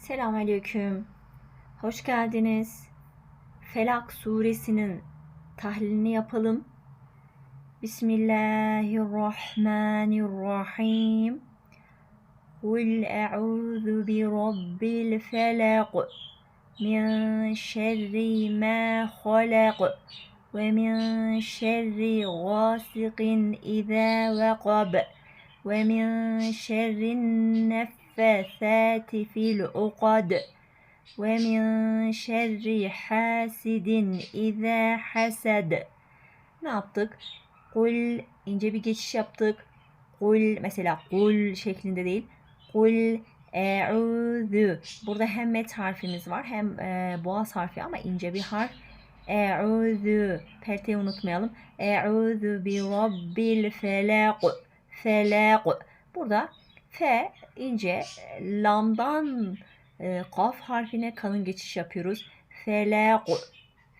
Selamünaleyküm. Hoş geldiniz. Felak suresinin tahlilini yapalım. Bismillahirrahmanirrahim. Kul e'udhu bi rabbil felak. Min şerri ma halak. Ve min şerri gasikin iza vakab. Ve min şerrin neffesati fil uqad. Ve min şerri hasidin iza hasad. Ne yaptık? Kul ince bir geçiş yaptık. Kul mesela kul şeklinde değil. Kul e'udhu. Burada hem met harfimiz var hem e, boğaz harfi ama ince bir harf. E'udhu. Perteyi unutmayalım. E'udhu bi rabbil felak. Felak. Burada F ince lamdan e, kaf harfine kalın geçiş yapıyoruz. Felak.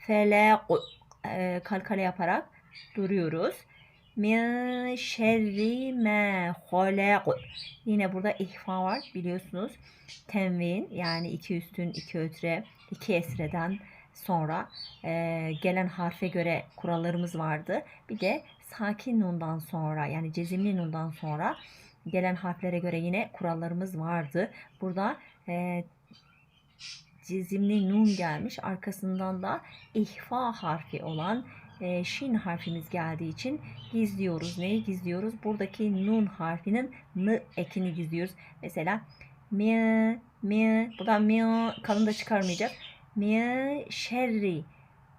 Felak. E, kalkale yaparak duruyoruz. Min şerri ma halak. Yine burada ihfa var biliyorsunuz. Tenvin yani iki üstün iki ötre iki esreden sonra e, gelen harfe göre kurallarımız vardı. Bir de sakin nundan sonra yani cezimli nundan sonra gelen harflere göre yine kurallarımız vardı. Burada e, cezimli nun gelmiş. Arkasından da ihfa harfi olan e, şin harfimiz geldiği için gizliyoruz. Neyi gizliyoruz? Buradaki nun harfinin n ekini gizliyoruz. Mesela mi mi buradan mi kalın da çıkarmayacak. Mi şerri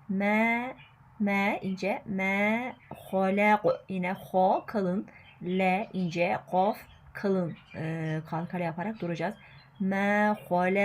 me me ince me halak yine ho kalın le ince kof kalın e, kalkale yaparak duracağız. Me halak